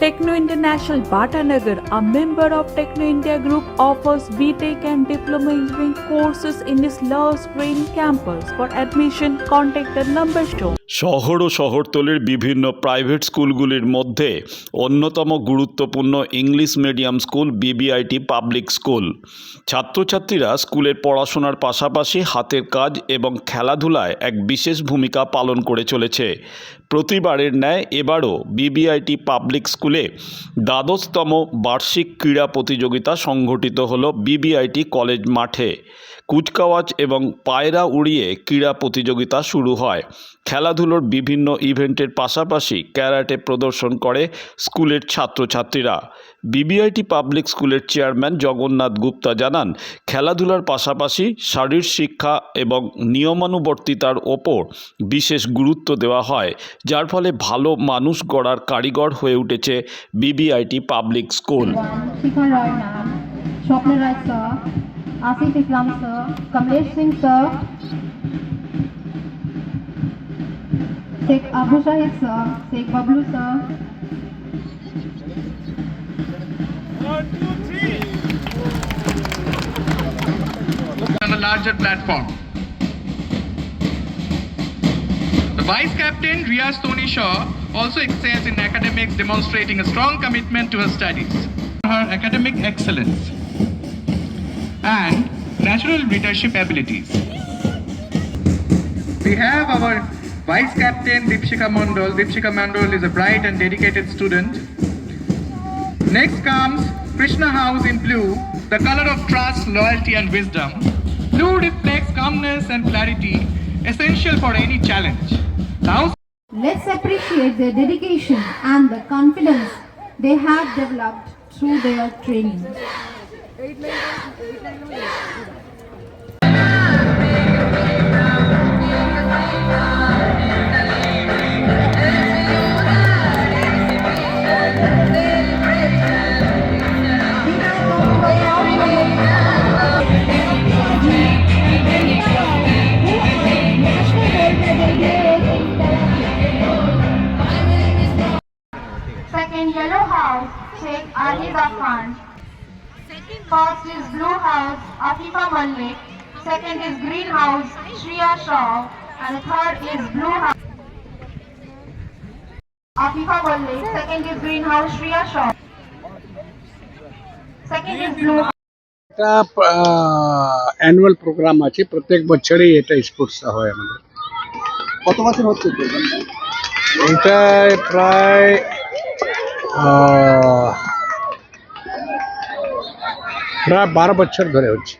Techno International Bhatanagar, a member of Techno India Group, offers BTEC and Diploma Engineering courses in its Love Green campus. For admission, contact the number shown. শহর ও শহরতলির বিভিন্ন private স্কুলগুলির মধ্যে অন্যতম গুরুত্বপূর্ণ English medium school BBIT public school ছাত্রছাত্রীরা স্কুলের পড়াশোনার পাশাপাশি হাতের কাজ এবং খেলাধুলায় এক বিশেষ ভূমিকা পালন করে চলেছে প্রতিবারের ন্যায় এবারও বিবিআইটি পাবলিক স্কুলে দ্বাদশতম বার্ষিক ক্রীড়া প্রতিযোগিতা সংঘটিত হল বিবিআইটি কলেজ মাঠে। কুচকাওয়াজ এবং পায়রা উড়িয়ে ক্রীড়া প্রতিযোগিতা শুরু হয়। খেলাধুলোর বিভিন্ন ইভেন্টের পাশাপাশি ক্যারাটে প্রদর্শন করে স্কুলের ছাত্রছাত্রীরা। বিবিআইটি পাবলিক স্কুলের চেয়ারম্যান জগন্নাথ গুপ্তা জানান, খেলাধুলার পাশাপাশি শারীর শিক্ষা এবং নিয়মানুবর্তিতার ওপর বিশেষ গুরুত্ব দেওয়া হয়, যার ফলে ভালো মানুষ গড়ার কারিগর হয়ে উঠেছে BBIT public school. Asif Islam sir, Kamlesh Singh sir, Sheikh Abu Shahid sir Sheikh Bablu sir on a larger platform. The vice captain Ria Tony Shaw also excels in academics, demonstrating a strong commitment to her studies. Her academic excellence and natural leadership abilities. We have our vice captain, Dipshika Mandal. Dipshika Mandal is a bright and dedicated student. Next comes Krishna House in blue, the color of trust, loyalty, and wisdom. Blue reflects calmness and clarity, essential for any challenge. House Let's appreciate their dedication and the confidence they have developed through their training second yellow house, Sheikh Ali Bakhan. First is blue house, Afifa Malik. Second is green house, Shriya Shah. And third is blue house. Afifa Malik. Second is green house, Shriya Shah. Second is blue house. একটা annual programme আছে প্রত্যেক বছরই এটা স্পোর্টসটা হয় আমাদের কত বছর হচ্ছে এটা প্রায় প্রায় বারো বছর ধরে হচ্ছে।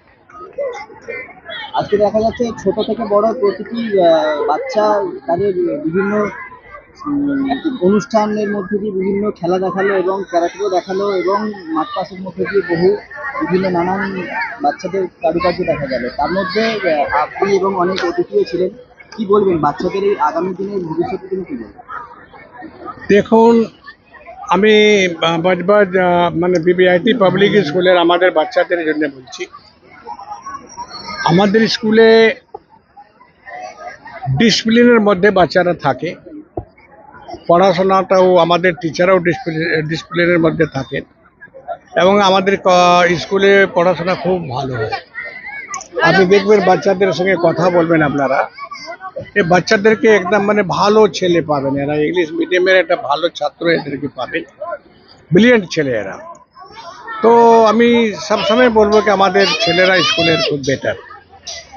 আজকে দেখা যাচ্ছে ছোট থেকে বড় প্রতিটি বাচ্চা তাদের বিভিন্ন অনুষ্ঠানের মধ্যে দিয়ে বিভিন্ন খেলা দেখাল এবং ক্যারাটেও দেখাল এবং মাঠ পাশের মধ্যে দিয়ে বহু বিভিন্ন নানান বাচ্চাদের কারুকার্য দেখা গেল। তার মধ্যে আপনি এবং অনেক অতিথিও ছিলেন। কি বলবেন? বাচ্চাদের এই আগামী দিনের ভবিষ্যতের জন্য কি বলবেন? দেখুন আমি আহ, মানে বিবিআইটি পাবলিক স্কুলের আমাদের বাচ্চাদের জন্য বলছি। আমাদের স্কুলে ডিসিপ্লিনের মধ্যে বাচ্চারা থাকে। পড়াশোনাটাও আমাদের টিচারও ডিসিপ্লিনের মধ্যে থাকেন এবং আমাদের স্কুলে পড়াশোনা খুব ভালো হয়। আপনি দেখবেন বাচ্চাদের সঙ্গে কথা বলবেন আপনারা। এই বাচ্চাদেরকে একদম মানে ভালো ছেলে পাবেন এরা ইংলিশ মিডিয়ামের একটা ভালো ছাত্র এদেরকে পাবেন ব্রিলিয়েন্ট ছেলে এরা। তো আমি সবসময় বলব কি আমাদের ছেলেরা স্কুলের খুব better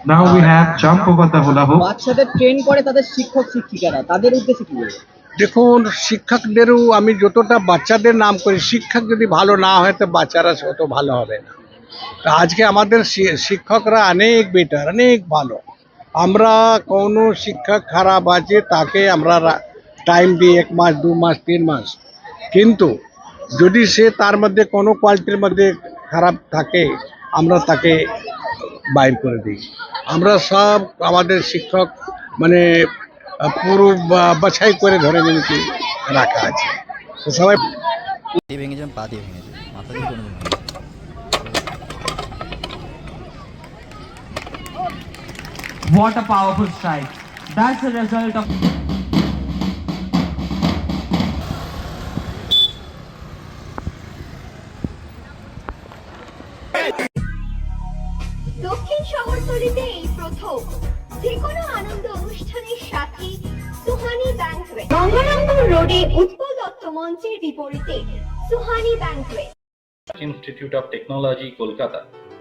Now we have jump over the hula hoop. বাচ্চাদের ট্রেন করে তাদের শিক্ষক শিক্ষিকারা তাদের উদ্দেশ্যে কি বলবেন দেখুন শিক্ষকদেরও আমি যতটা বাচ্চাদের নাম করি শিক্ষক যদি ভালো না হয় তো বাচ্চারা অত ভালো হবে না। তা আজকে আমাদের শিক্ষকরা অনেক বেটার অনেক ভালো। আমরা কোনো শিক্ষক খারাপ আছে, তাকে আমরা টাইম দিই এক মাস, দু মাস, তিন মাস। কিন্তু যদি সে তার মধ্যে কোনো কোয়ালিটির মধ্যে খারাপ থাকে, আমরা তাকে বাইর করে দিই। আমরা সব আমাদের শিক্ষক মানে পুরো বাছাই করে ধরে কি রাখা আছে। সবাই দিয়ে ভেঙেছিলাম পা দিয়ে ভেঙেছি মাথা দিয়ে কোনো What a powerful strike. That's the result of... দক্ষিণ শহরতলিতে এই প্রথম। যে কোনো আনন্দ অনুষ্ঠানের সাথে সুহানি ব্যাংকুয়েট গঙ্গারামপুর রোডে উৎপল দত্ত মঞ্চের বিপরীতে Suhani banquet institute of technology Kolkata